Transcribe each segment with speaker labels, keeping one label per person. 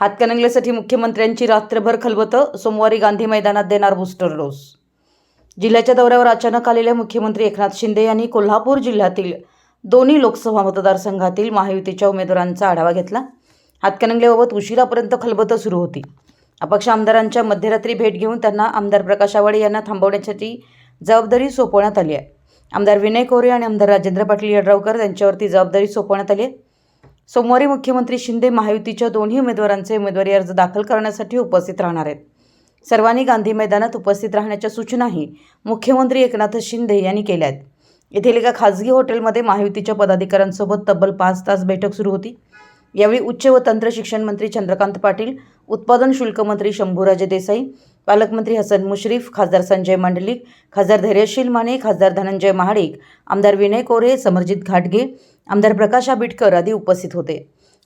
Speaker 1: हातकणंगलेसाठी मुख्यमंत्र्यांची रात्रभर खलबतं सोमवारी गांधी मैदानात देणार बूस्टर डोस. जिल्ह्याच्या दौऱ्यावर अचानक आलेल्या मुख्यमंत्री एकनाथ शिंदे यांनी कोल्हापूर जिल्ह्यातील दोन्ही लोकसभा मतदारसंघातील महायुतीच्या उमेदवारांचा आढावा घेतला. हातकणंगलेबाबत उशिरापर्यंत खलबतं सुरू होती. अपक्ष आमदारांच्या मध्यरात्री भेट घेऊन त्यांना आमदार प्रकाश आवाडे यांना थांबवण्यासाठी जबाबदारी सोपवण्यात आली आहे. आमदार विनय कोरे आणि आमदार राजेंद्र पाटील यड्रावकर यांच्यावरती जबाबदारी सोपवण्यात आली आहे. सोमवारी मुख्यमंत्री शिंदे महायुतीच्या दोन्ही उमेदवारांचे उमेदवारी अर्ज दाखल करण्यासाठी उपस्थित राहणार आहेत. सर्वांनी गांधी मैदानात उपस्थित राहण्याच्या सूचनाही मुख्यमंत्री एकनाथ शिंदे यांनी केल्या आहेत. येथील एका खाजगी हॉटेलमध्ये महायुतीच्या पदाधिकाऱ्यांसोबत तब्बल पाच तास बैठक सुरू होती. यावेळी उच्च व तंत्र शिक्षण मंत्री चंद्रकांत पाटील उत्पादन शुल्क मंत्री शंभूराजे देसाई पालकमंत्री हसन मुश्रीफ खासदार संजय मंडलिक खासदार धैर्यशील माने खासदार धनंजय महाडिक आमदार विनय कोरे समरजित घाटगे आमदार प्रकाश आबिटकर आदी उपस्थित होते.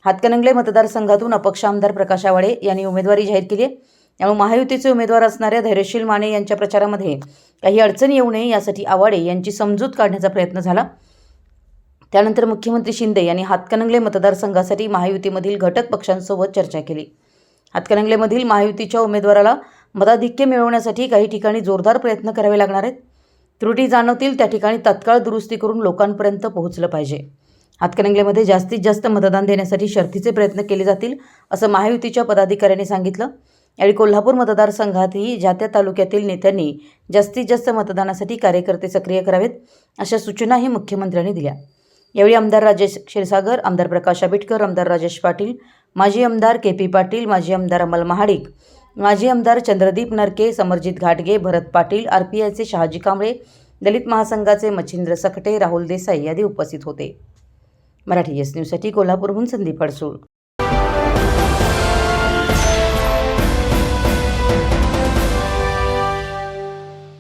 Speaker 1: हातकणंगले मतदारसंघातून अपक्ष आमदार प्रकाश आवाडे यांनी उमेदवारी जाहीर केली आहे. त्यामुळे महायुतीचे उमेदवार असणाऱ्या धैर्यशील माने यांच्या प्रचारामध्ये काही अडचण येऊ नये यासाठी आवाडे यांची समजूत काढण्याचा प्रयत्न झाला. त्यानंतर मुख्यमंत्री शिंदे यांनी हातकणंगले मतदारसंघासाठी महायुतीमधील घटक पक्षांसोबत चर्चा केली. हातकणंगलेमधील महायुतीच्या उमेदवाराला मताधिक्य मिळवण्यासाठी काही ठिकाणी जोरदार प्रयत्न करावे लागणार आहेत. त्रुटी जाणवतील त्या ठिकाणी तत्काळ दुरुस्ती करून लोकांपर्यंत पोहोचलं पाहिजे. हातकणंगलेमध्ये जास्तीत जास्त मतदान देण्यासाठी शर्थीचे प्रयत्न केले जातील असं महायुतीच्या पदाधिकाऱ्यांनी सांगितलं. यावेळी कोल्हापूर मतदारसंघातही ज्या त्या तालुक्यातील नेत्यांनी जास्तीत जास्त मतदानासाठी कार्यकर्ते सक्रिय करावेत अशा सूचनाही मुख्यमंत्र्यांनी दिल्या. यावेळी आमदार राजेश क्षीरसागर आमदार प्रकाश आंबेडकर आमदार राजेश पाटील माजी आमदार के पी पाटील माजी आमदार अमल महाडिक माजी आमदार चंद्रदीप नरके समरजित घाटगे भरत पाटील आर पी आयचे शहाजी कांबळे दलित महासंघाचे मच्छिंद्र सकटे राहुल देसाई आदी उपस्थित होते. मराठी एस न्यूजसाठी कोल्हापूरहून संदीप अडसूळ.